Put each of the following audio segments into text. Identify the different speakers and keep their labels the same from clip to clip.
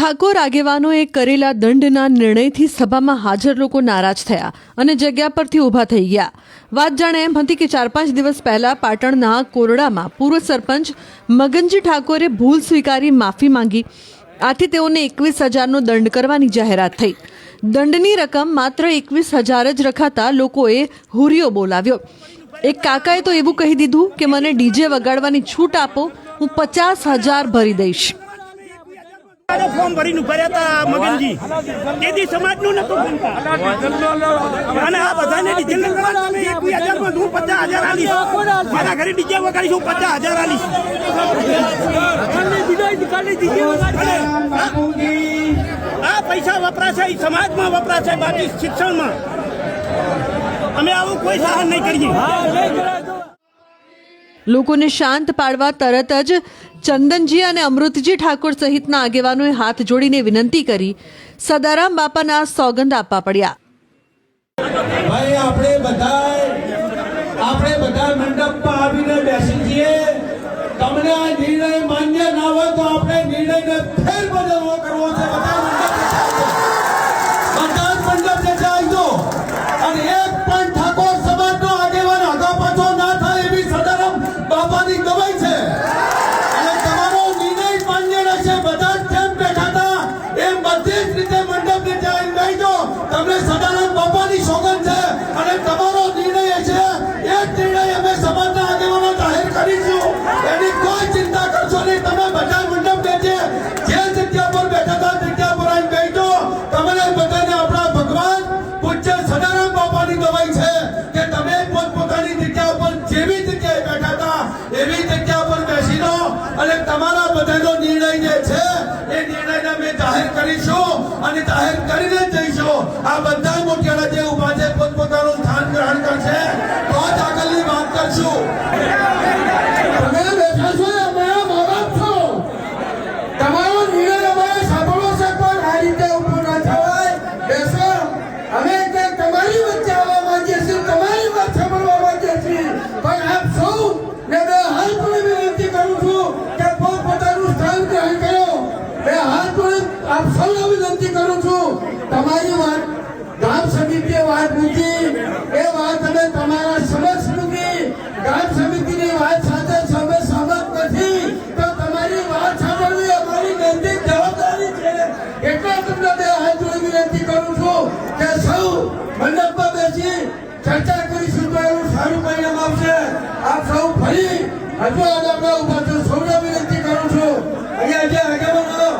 Speaker 1: ઠાકોર આગેવાનોએ કરેલા દંડના નિર્ણયથી સભામાં હાજર લોકો નારાજ થયા અને જગ્યા પરથી ઊભા થઈ ગયા. વાત જાણે એમ હતી કે ચાર પાંચ દિવસ પહેલા પાટણના કોરડામાં પૂર્વ સરપંચ મગનજી ઠાકોરે ભૂલ સ્વીકારી માફી માંગી. આથી તેઓને એકવીસ હજારનો દંડ કરવાની જાહેરાત થઈ. દંડની રકમ માત્ર એકવીસ હજાર જ રખાતા લોકોએ હુરિયો બોલાવ્યો. એક કાકાએ તો એવું કહી દીધું કે મને ડીજે વગાડવાની છૂટ આપો, હું પચાસ હજાર ભરી દઈશ.
Speaker 2: ફોર્મ ભરીને ભર્યા હતા મગનજી. તેથી સમાજનું નતું બનતા. અને આ બધાને ડીઝલ એકવીસ હું પચાસ હજાર આલીશ. મારા ઘરે ડીજે વગાડીશ, હું પચાસ હજાર આલીશ. આ પૈસા વપરાશે સમાજમાં વપરાશે બાકી શિક્ષણમાં. અમે આવું કોઈ સહાય નહીં કરીએ.
Speaker 1: લોકોને શાંત પાડવા તરત જ ચંદનજી અને અમૃતજી ઠાકોર સહિતના આગેવાનોએ હાથ જોડીને વિનંતી કરી સદારામ બાપાના સોગંદ આપવા પડ્યા.
Speaker 3: ભાઈ, આપણે બધા આપણે બધા મંડપમાં આવીને બેસી છીએ તમને આ નિર્ણય માન્ય ના હોય તો આપણે નિર્ણયને ફેર બદલવો કરવો છે. બધા મંડપમાં બેસી ચર્ચા કરીશું તો એનું સારું પરિણામ આવશે. આપ સૌ ફરી હજુ આગળ ઊભા છો સૌને વિનંતી કરું છું. અહીંયા જે આગેવાનો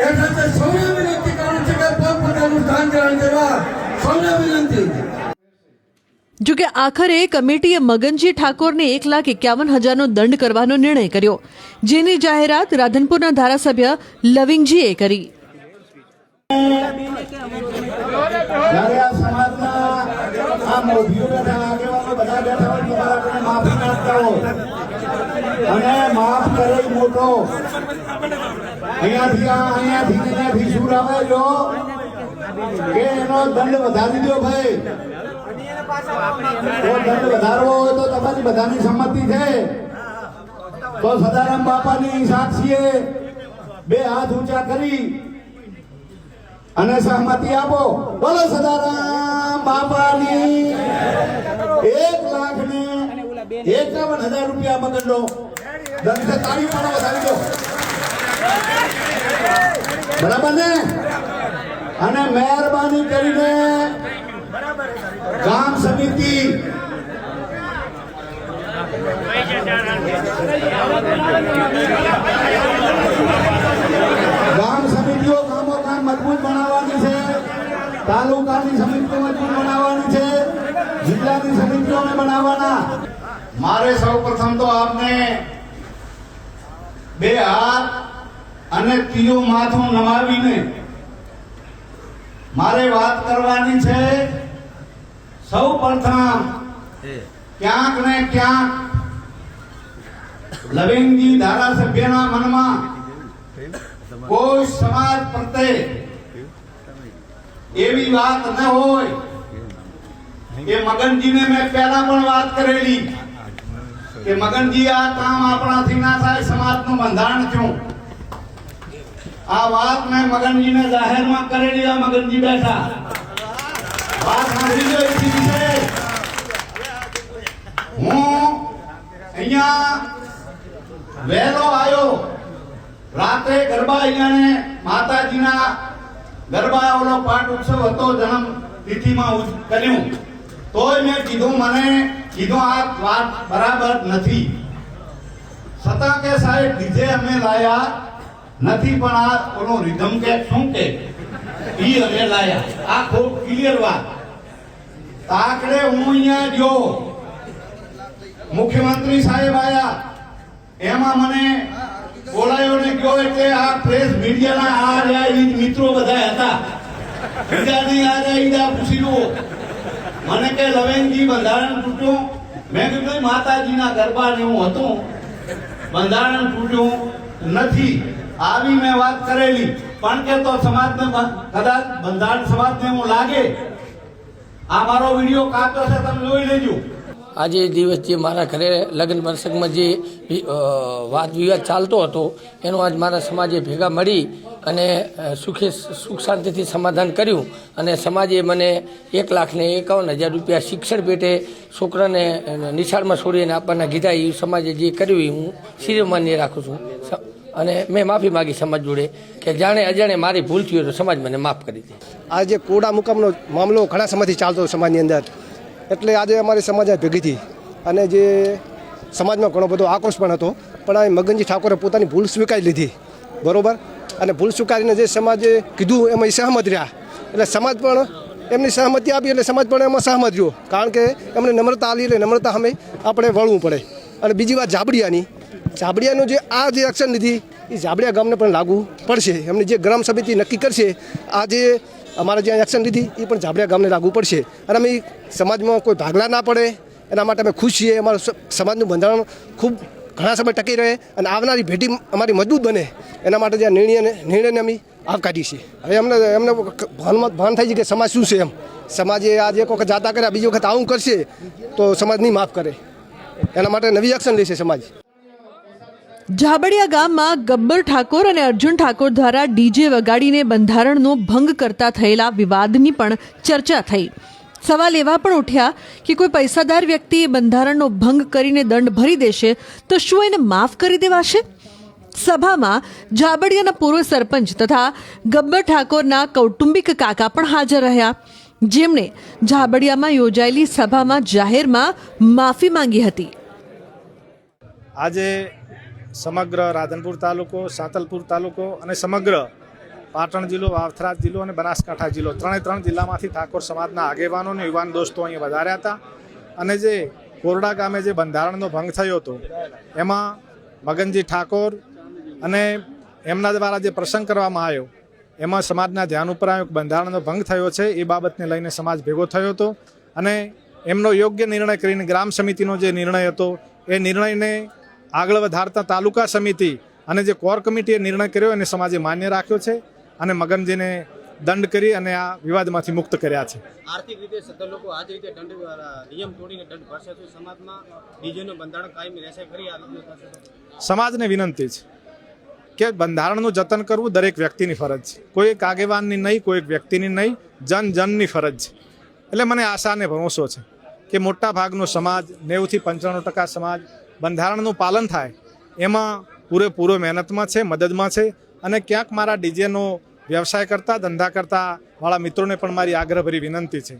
Speaker 3: બેઠા છે સૌને વિનંતી કરું છું કે પોતપોતાનું સ્થાન ગ્રહણ કરવા. સૌને વિનંતી.
Speaker 1: જોકે આખરે કમિટીએ મગનજી ઠાકોરને એક લાખ એકાવન હજારનો દંડ કરવાનો નિર્ણય કર્યો જેની જાહેરાત રાધનપુરના ધારાસભ્ય લવિંગજીએ કરી.
Speaker 3: આ મોભીઓ બધા બેઠા અને માફ કરે મોટો. અહીંયાથી અહીંયાથી અહીંયાથી જો કે એનો દંડ વધારી દો ભાઈ. દંડ વધારવો હોય તો તમારી બધાની સંમતિ છે. તો સદારામ બાપાની સાક્ષીએ બે હાથ ઊંચા કરી અને સહમતિ આપો. બોલો સદારામ બાપાની. એક લાખ ને એકાવન હજાર રૂપિયા મગજનો દંડ તાળી પણ વધારી દો બરાબર ને? અને મહેરબાની કરીને ગામ સમિતિ ગામ સમિતિઓ ગામો ગામ મજબૂત બનાવવાની છે? તાલુકાની સમિતિઓ મજબૂત બનાવવાની છે? જિલ્લાની સમિતિઓને બનાવવાના? મારે સૌ પ્રથમ તો આપને બે હાથ અને ત્રીજું માથું નમાવીને મારે વાત કરવાની છે. સૌ પ્રથમ ક્યાંક ને ક્યાંક લવિંગજી ધારાસભ્યના મનમાં કોઈ સમાજ પ્રત્યે એવી વાત ન હોય કે મગનજીને મેં પહેલા પણ વાત કરેલી કે મગનજી, આ કામ આપણાથી ના થાય, સમાજનું બંધારણ થયું.
Speaker 4: આ વાત મેં મગનજીને જાહેરમાં કરેલી, આ મગનજી બેઠા. વાત સાંભળી લો એથી વિશે હું અહીંયા વહેલો આવ્યો. રાત્રે ગરબા અહીંયા માતાજીના ગરબા ઓલો પાઠ ઉત્સવ હતો જન્મ તિથિમાં કર્યું. તોય મેં કીધું, મને કીધું આ વાત બરાબર નથી. છતાં કે સાહેબ, ડીજે અમે લાયા નથી, પણ આ ઓનો રિધમ કે શું કે? ઈ અમે લાયા. આ ખૂબ ક્લિયર વાત. તાકડે હું અહીંયા જો મુખ્યમંત્રી સાહેબ આયા. એમાં મને બોલાયો ને ગયો એટલે આ પ્રેસ મીડિયાના આ રહ્યા મિત્રો બધા હતા. બીજા નહીં આ રહ્યા પૂછી લો મને કે, લવેનજી, બંધારણ તૂટ્યું? મેં કીધું માતાજીના ગરબા ને હું હતું. બંધારણ તૂટ્યું નથી. આવી મેં વાત કરેલી. પણ કે તો સમાજને કદાચ બંધારણ સમાજને હું લાગે. આ મારો વીડિયો કાચો છે, તમે જોઈ લેજો.
Speaker 5: આજે દિવસ જે મારા ઘરે લગ્ન પ્રસંગમાં જે વાદ વિવાદ ચાલતો હતો, એનો આજ મારા સમાજે ભેગા મળી અને સુખે સુખ શાંતિથી સમાધાન કર્યું અને સમાજે મને એક લાખને એકાવન હજાર રૂપિયા શિક્ષણ પેટે છોકરાને નિશાળમાં છોડીને આપવાના કીધા એ સમાજે જે કર્યું એ હું શિરોમાન્ય રાખું છું. અને મેં માફી માગી સમાજ જોડે કે જાણે અજાણે મારી ભૂલ થયું તો સમાજ મને માફ કરી દે.
Speaker 6: જે કોડા મુકામનો મામલો ઘણા સમયથી ચાલતો સમાજની અંદર. એટલે આજે અમારી સમાજ ભેગી થઈ. અને જે સમાજમાં ઘણો બધો આક્રોશ પણ હતો, પણ આ મગનજી ઠાકોરે પોતાની ભૂલ સ્વીકારી લીધી. બરોબર? અને ભૂલ સ્વીકારીને જે સમાજે કીધું, એમાં સહમત રહ્યા. એટલે સમાજ પણ એમની સહમતી આપી, એટલે સમાજ પણ એમાં સહમત રહ્યો. કારણ કે એમને નમ્રતા આલી, એટલે નમ્રતા સામે આપણે વળવું પડે. અને બીજી વાત જાબડિયાની. જાબડિયાનું જે આ જે એક્શન લીધી એ જાબડિયા ગામને પણ લાગુ પડશે. એમની જે ગ્રામ સમિતિ નક્કી કરશે, આ જે અમારે જ્યાં એક્શન લીધી, એ પણ જાબડિયા ગામને લાગુ પડશે. અને અમે સમાજમાં કોઈ ભાગલા ના પડે, એના માટે અમે ખુશ છીએ. અમારું સમાજનું બંધારણ ખૂબ ઘણા સમય ટકી રહે અને આવનારી ભેટી અમારી મજબૂત બને. એના માટે જે આ નિર્ણયને નિર્ણયને અમે આવકારી છીએ. હવે અમને એમને ભાનમાં, ભાન થઈ છે કે સમાજ શું છે એમ. સમાજે આજે એક વખત જાતા કર્યા બીજી વખત આવું કરશે, તો સમાજ નહીં માફ કરે. એના માટે નવી એક્શન લેશે સમાજ.
Speaker 1: ઝાબડિયા ગામમાં ગબ્બર ઠાકોર અને અર્જુન ઠાકોર દ્વારા ડીજે વગાડીને બંધારણનો ભંગ કરતા થયેલા વિવાદની પણ ચર્ચા થઈ. સવાલ એવા પણ ઉઠ્યા કે કોઈ પૈસાદાર વ્યક્તિ બંધારણનો ભંગ કરીને દંડ ભરી દેશે તો શું એને માફ કરી દેવાશે? સભામાં ઝાબડિયાના પૂર્વ સરપંચ તથા ગબ્બર ઠાકોરના કૌટુંબિક કાકા પણ હાજર રહ્યા. જેમણે ઝાબડિયામાં યોજાયેલી સભામાં જાહેરમાં માફી માંગી હતી.
Speaker 7: આજે સમગ્ર રાધનપુર તાલુકો, સાતલપુર તાલુકો અને સમગ્ર પાટણ જિલ્લો વાવથરાજ જિલ્લો અને બનાસકાંઠા જિલ્લો ત્રણે ત્રણ જિલ્લામાંથી ઠાકોર સમાજના આગેવાનો અને યુવાન દોસ્તો અહીં વધાર્યા હતા. અને જે કોરડા ગામે જે બંધારણનો ભંગ થયો હતો, એમાં મગનજી ઠાકોર અને એમના દ્વારા જે પ્રસંગ કરવામાં આવ્યો, એમાં સમાજના ધ્યાન ઉપર આવ્યું બંધારણનો ભંગ થયો છે, એ બાબતને લઈને સમાજ ભેગો થયો હતો. અને એમનો યોગ્ય નિર્ણય કરીને ગ્રામ સમિતિનો જે નિર્ણય હતો, એ નિર્ણયને આગળ વધારતા તાલુકા સમિતિ અને જે કોર કમિટીએ નિર્ણય કર્યો એને સમાજે માન્ય રાખ્યો છે અને મગનજીને દંડ કરી અને આ વિવાદમાંથી મુક્ત કર્યા છે.
Speaker 8: આર્થિક રીતે સત્તર લોકો આ જ રીતે દંડ નિયમ તોડીને દંડ ભરશે તો સમાજમાં ડીજેનું બંધારણ કાયમી રહેશે ખરી આ
Speaker 7: સમાજને વિનંતી છે કે બંધારણનું જતન કરવું દરેક વ્યક્તિની ફરજ છે. કોઈ એક આગેવાનની નહીં કોઈ એક વ્યક્તિની નહીં જન જનની ફરજ છે. એટલે મને આશા અને ભરોસો છે કે મોટા ભાગનો સમાજ નેવુંથી પંચાણું ટકા સમાજ બંધારણનું પાલન થાય, એમાં પૂરેપૂરો મહેનતમાં છે, મદદમાં છે અને ક્યાંક મારા ડીજેનો વ્યવસાય કરતા, ધંધા કરતા વાળા મિત્રોને પણ મારી આગ્રહભરી વિનંતી છે.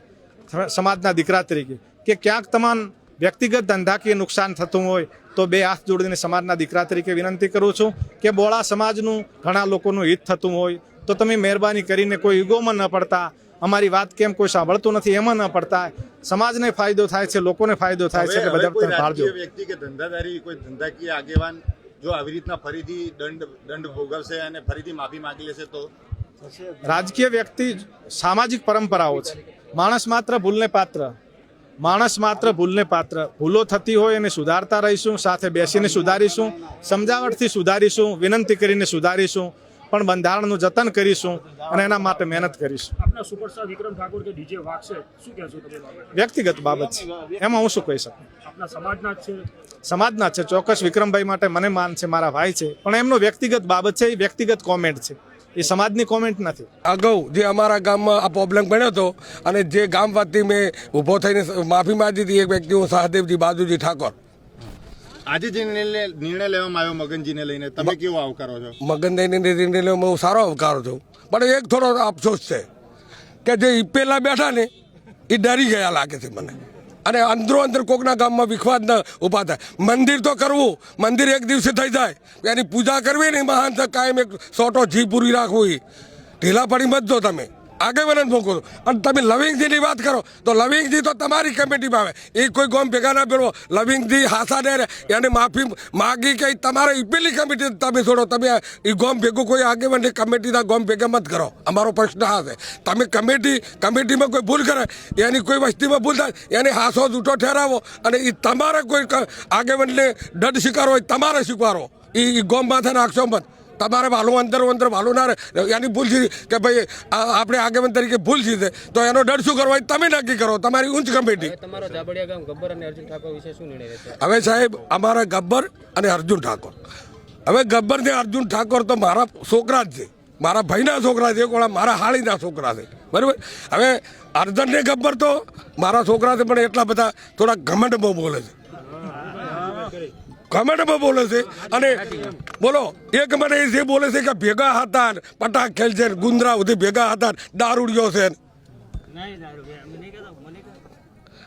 Speaker 7: સમાજના દીકરા તરીકે કે ક્યાંક તમામ વ્યક્તિગત ધંધાકીય નુકસાન થતું હોય તો બે હાથ જોડીને સમાજના દીકરા તરીકે વિનંતી કરું છું કે બોળા સમાજનું ઘણા લોકોનું હિત થતું હોય તો તમે મહેરબાની કરીને કોઈ યુગોમાં ન પડતા અમારી વાત કેમ કોઈ સાંભળતું નથી એમાં ન પડતા. સમાજને ફાયદો થાય છે લોકોને ફાયદો થાય છે એટલે બધા પાળજો
Speaker 9: રાજકીય વ્યક્તિ કે ધંધાદારી કોઈ ધંધાકીય આગેવાન જો આવી રીતના ફરીથી દંડ દંડ ભોગવશે અને ફરીથી માફી માંગી લેશે તો?
Speaker 7: રાજકીય વ્યક્તિ સામાજિક પરંપરાઓ છે. માણસ માત્ર ભૂલને પાત્ર. માણસ માત્ર ભૂલને પાત્ર. ભૂલો થતી હોય એને સુધારતા રહીશું સાથે બેસીને સુધારીશું સમજાવટથી સુધારીશું વિનંતી કરીને સુધારીશું. પણ બંધારણનું જતન કરીશું અને એના માટે મહેનત કરીશું.
Speaker 10: વિક્રમ ઠાકોર કે ડીજે વાગશે શું કહેશો તમે
Speaker 7: વ્યક્તિગત બાબત છે. એમાં હું શું કહી શકું?
Speaker 10: આપના સમાજના છે?
Speaker 7: સમાજના છે. ચોક્કસ વિક્રમભાઈ માટે મને માન છે મારા ભાઈ છે. પણ એમનો વ્યક્તિગત બાબત છે એ વ્યક્તિગત કોમેન્ટ છે. એ સમાજની કોમેન્ટ નથી.
Speaker 11: અગાઉ જે અમારા ગામમાં આ પ્રોબ્લેમ બન્યો હતો અને જે ગામ વતી મેં ઊભો થઈને માફી માંગી હતી એક વ્યક્તિ હું સહદેવજી બાજુજી ઠાકોર.
Speaker 9: આજે જે નિર્ણય લેવામાં આવ્યો મગનજીને લઈને તમે કેવો આવકારો છો?
Speaker 11: મગનદાઈને નિર્ણય હું સારો આવકારો છું. પણ એક થોડો અફસોસ છે કે જે પેલા બેઠા ને એ ડરી ગયા લાગે છે મને. અને અંદરો અંદર કોકના ગામમાં વિખવાદ ન ઊભા થાય. મંદિર તો કરવું મંદિર એક દિવસે થઈ જાય. એની પૂજા કરવી ને મહાન કાયમ એક સોટો જી પૂરી રાખવી ઢીલા પડી મત તમે. આગેવાન મૂકો અને તમે લવિંગજીની વાત કરો, તો લવિંગજી તો તમારી કમિટીમાં આવે. એ કોઈ ગોમ ભેગા ના ભેળવો. લવિંગજી હાસાને એને માફી માગી કે તમારે પેલી કમિટી તમે છોડો. તમે એ ગોમ ભેગું કોઈ આગેવાનની કમિટીના ગોમ ભેગા મત કરો. અમારો પ્રશ્ન આ છે. તમે કમિટી, કમિટીમાં કોઈ ભૂલ કરે, એની કોઈ વસ્તીમાં ભૂલ થાય, એને હાસો જૂઠો ઠેરાવો અને એ તમારે કોઈ આગેવાનને દંડ સ્વીકારો હોય, તમારે સ્વીકારો એ ગોમ માથે નાખશો મત. તમારે વાલું અંદર અંદર વાલું ના એની ભૂલ છે કે ભાઈ આપણે આગેવાન તરીકે ભૂલ છે તો. એનો ડર શું કરવો તમે નક્કી કરો. તમારી ઊંચ કમિટી. હવે સાહેબ અમારા ગબ્બર અને અર્જુન ઠાકોર. હવે ગબ્બર ને અર્જુન ઠાકોર તો મારા છોકરા જ છે. મારા ભાઈના છોકરા છે કોણ મારા હાળીના છોકરા છે. બરાબર? હવે અર્જુનને ગબ્બર તો મારા છોકરા છે પણ એટલા બધા થોડા ઘમંડમાં બોલે છે. કમેન્ટમાં બોલે છે. અને બોલો એક મને એ જે બોલે છે કે ભેગા હતા ને પટાક ખેલ છે ગુંદરા સુધી ભેગા હતા દારૂ દારૂડિયો છે ને.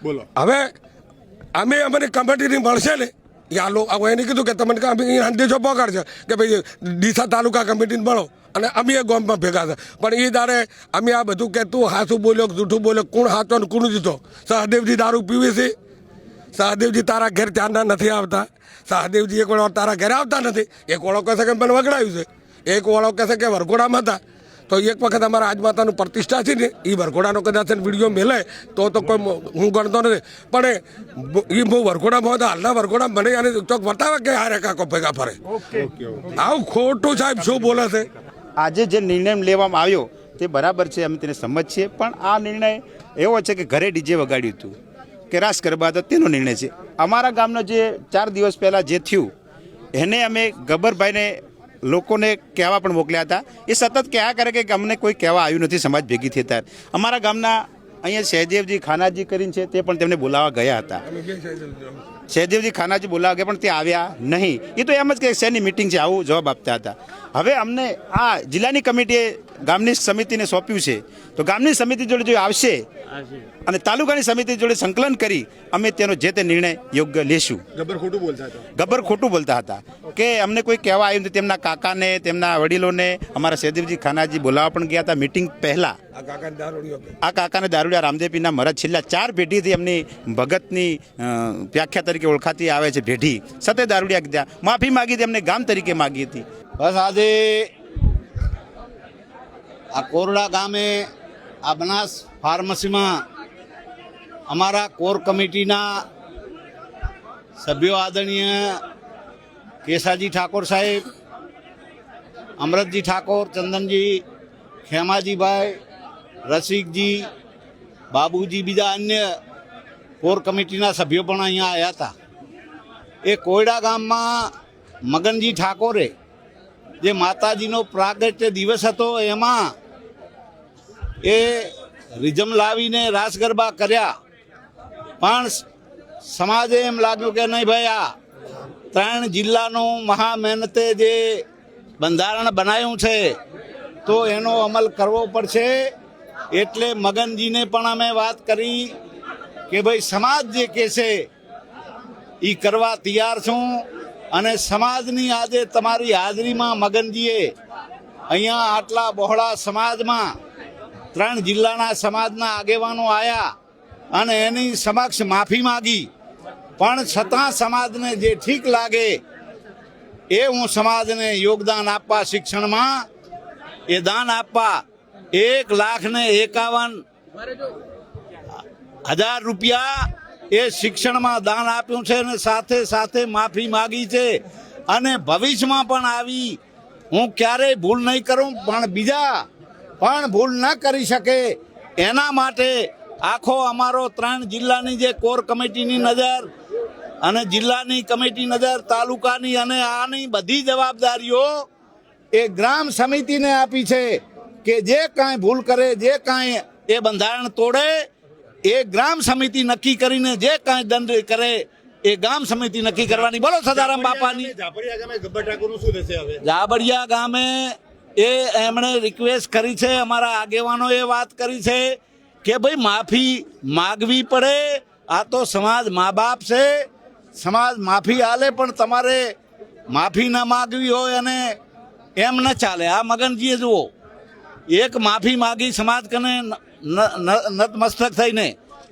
Speaker 9: બોલો.
Speaker 11: હવે અમે અમને કમિટીની મળશે ને યાલો હવે એને કીધું કે તમને અમે અંદેશો પગાર છે કે ભાઈ ડીસા તાલુકા કમિટીને મળો. અને અમે એ ગામમાં ભેગા છે પણ એ દાડે અમે આ બધું કે તું હાસું બોલ્યો જૂઠું બોલ્યો કોણ હાચો ને કોણ જીતો? સહદેવજી દારૂ પીવી છે? સહદેવજી તારા ઘેર ત્યાંના નથી આવતા. સહદેવજી એક વાળો તારા ઘરે આવતા નથી. એક વાળો કહેશે કે મને વગડાયું છે. એક વાળો કહેશે કે વરઘોડામાં હતા. તો એક વખત અમારા રાજમાતાનું પ્રતિષ્ઠા છે ને એ વરઘોડાનો કદાચ વીડિયો મેલે તો તો કોઈ હું ગણતો નથી. પણ એ બહુ વરઘોડામાં હતા. હાલના વરઘોડા મને અને ચોક બતાવે કે હારે કાકો ભેગા ફરે. આવું ખોટું સાહેબ શું બોલે છે?
Speaker 12: આજે જે નિર્ણય લેવામાં આવ્યો તે બરાબર છે અમે તેને સમજ છીએ. પણ આ નિર્ણય એવો છે કે ઘરે ડીજે વગાડ્યું હતું. કે રાસ ગરબા હતા તેનો નિર્ણય છે. અમારા ગામનો જે ચાર દિવસ પહેલાં જે થયું, એને અમે ગબ્બરભાઈને લોકોને કહેવા પણ મોકલ્યા હતા. એ સતત કહેવા કરે કે અમને કોઈ કહેવા આવ્યું નથી, સમાજ ભેગી થતા અમારા ગામના અહીંયા સહદેવજી ખાનાજી કરીને છે તે પણ તેમને બોલાવવા ગયા હતા. સહદેવજી ખાનાજી બોલાવા ગયા પણ તે આવ્યા નહીં. એ તો એમ જ કે શેની મિટિંગ છે, આવું જવાબ આપતા હતા. હવે અમને આ જિલ્લાની કમિટીએ ગામની સમિતિને સોંપ્યું છે. તો ગામની સમિતિ જોડે જો આવશે અને તાલુકાની સમિતિ જોડે સંકલન કરી અમે તેનો જે તે નિર્ણય યોગ્ય લેશું.
Speaker 9: ગબ્બર ખોટું બોલતા હતા.
Speaker 12: ગબર ખોટું બોલતા હતા. કે અમને કોઈ કહેવા આવ્યું નથી તેમના કાકાને તેમના વડીલોને અમારા સહેદેવજી ખાનાજી બોલાવવા પણ ગયા હતા મિટિંગ પહેલાં.
Speaker 11: આ કાકાને દારૂડિયો
Speaker 12: રામદેવપીના મહારાજ છેલ્લા ચાર પેઢીથી એમની ભગતની વ્યાખ્યા તરીકે ઓળખાતી આવે છે ભેઢી સતે દારૂડિયા માફી માગી હતી એમને ગામ તરીકે માગી હતી.
Speaker 4: બસ આજે આ કોરડા ગામે આ બનાસ ફાર્મસીમાં અમારા કોર કમિટીના સભ્યો આદરણીય કેસાજી ઠાકોર સાહેબ, અમરતજી ઠાકોર, ચંદનજી ખેમાજીભાઈ, રસિકજી, બાબુજી બીજા અન્ય કોર કમિટીના સભ્યો પણ અહીંયા આવ્યા હતા. એ કોયડા ગામમાં મગનજી ઠાકોરે જે માતાજીનો પ્રાગટ્ય દિવસ હતો, એમાં એ રિઝમ લાવીને રાસ ગરબા કર્યા. પણ સમાજે એમ લાગ્યું કે નહીં ભાઈ, આ ત્રણ જિલ્લાનું મહા મહેનતે જે બંધારણ બનાવ્યું છે, તો એનો અમલ કરવો પડશે. એટલે મગનજીને પણ અમે વાત કરી કે ભાઈ, સમાજ જે કહે છે એ કરવા તૈયાર છું. અને સમાજની આજે તમારી હાજરીમાં મગનજીએ અહીંયા આટલા બહોળા સમાજમાં ત્રણ જિલ્લાના સમાજના આગેવાનો આવ્યા અને એની સમક્ષ માફી માગી. પણ છતાં સમાજને જે ઠીક લાગે એ હું સમાજને યોગદાન આપવા શિક્ષણમાં એ દાન આપવા એક લાખ ને એકાવન હજાર રૂપિયા એ શિક્ષણમાં દાન આપ્યું છે અને સાથે સાથે માફી માગી છે. અને ભવિષ્યમાં પણ આવી હું ક્યારેય ભૂલ નહીં કરું, પણ બીજા પણ ભૂલ ન કરી શકે. એના માટે આખો અમારો ત્રણ જિલ્લાની જે કોર કમિટીની નજર અને જિલ્લાની કમિટી નજર તાલુકાની અને આની બધી જવાબદારીઓ એ ગ્રામ સમિતિને આપી છે કે જે કાંઈ ભૂલ કરે જે કાંઈ એ બંધારણ તોડે એ ગ્રામ સમિતિ નક્કી કરીને જે કાંઈ દંડ કરે એ ગામ સમિતિ નક્કી કરવાની. બોલો સદારામ બાપાની.
Speaker 9: ઝાબડિયા ગામે ગબ્બર ઠાકોરનું શું થશે હવે?
Speaker 4: જાબડિયા ગામે એ એમણે રિક્વેસ્ટ કરી છે, અમારા આગેવાનોએ વાત કરી છે કે ભાઈ માફી માગવી પડે, આ તો સમાજ મા બાપ છે, સમાજ માફી આલે પણ તમારે માફી ના માગવી હોય અને એમ ન ચાલે. આ મગનજીએ જુઓ, એક માફી માગી સમાજ કને નતમસ્તક થઈને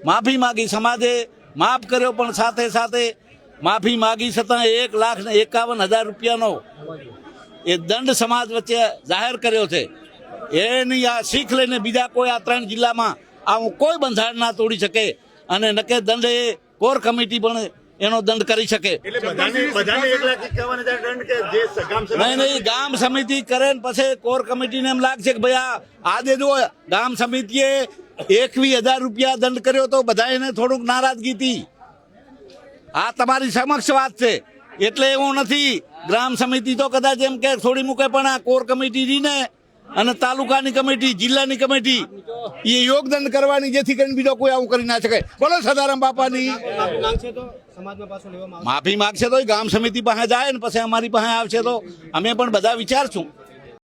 Speaker 4: માફી માગી, સમાજે માફ કર્યો પણ સાથે સાથે માફી માગી છતાં એક લાખ ને એકાવન હજાર રૂપિયાનો એ દંડ સમાજ વચ્ચે જાહેર કર્યો છે. એની આ શીખ લઈને બીજા કોઈ આ ત્રણ જિલ્લામાં આવું કોઈ બંધારણ ના તોડી શકે અને નકે દંડ એ કોર કમિટી પણ એનો દંડ કરી શકે. નહીં નહીં ગામ સમિતિ કરે ને પછી કોર કમિટીને એમ લાગશે કે ભાઈ આ આજે જો ગામ સમિતિએ એકવી હજાર રૂપિયા દંડ કર્યો તો બધા એને થોડુંક નારાજગી હતી. આ તમારી સમક્ષ વાત છે. એટલે એવું નથી. ગ્રામ સમિતિ તો કદાચ એમ કે થોડી મૂકે, પણ આ કોર કમિટી રીને અને તાલુકાની કમિટી, જિલ્લાની કમિટી, એ યોગદાન કરવાની જેથી કરીને બીજો કોઈ આવું કરી ના શકે બોલો સદારામ બાપાની.
Speaker 8: માફી માંગશે તો
Speaker 4: ગામ સમિતિ પાસે જાય ને પછી અમારી પાસે આવશે તો અમે પણ બધા વિચારશું.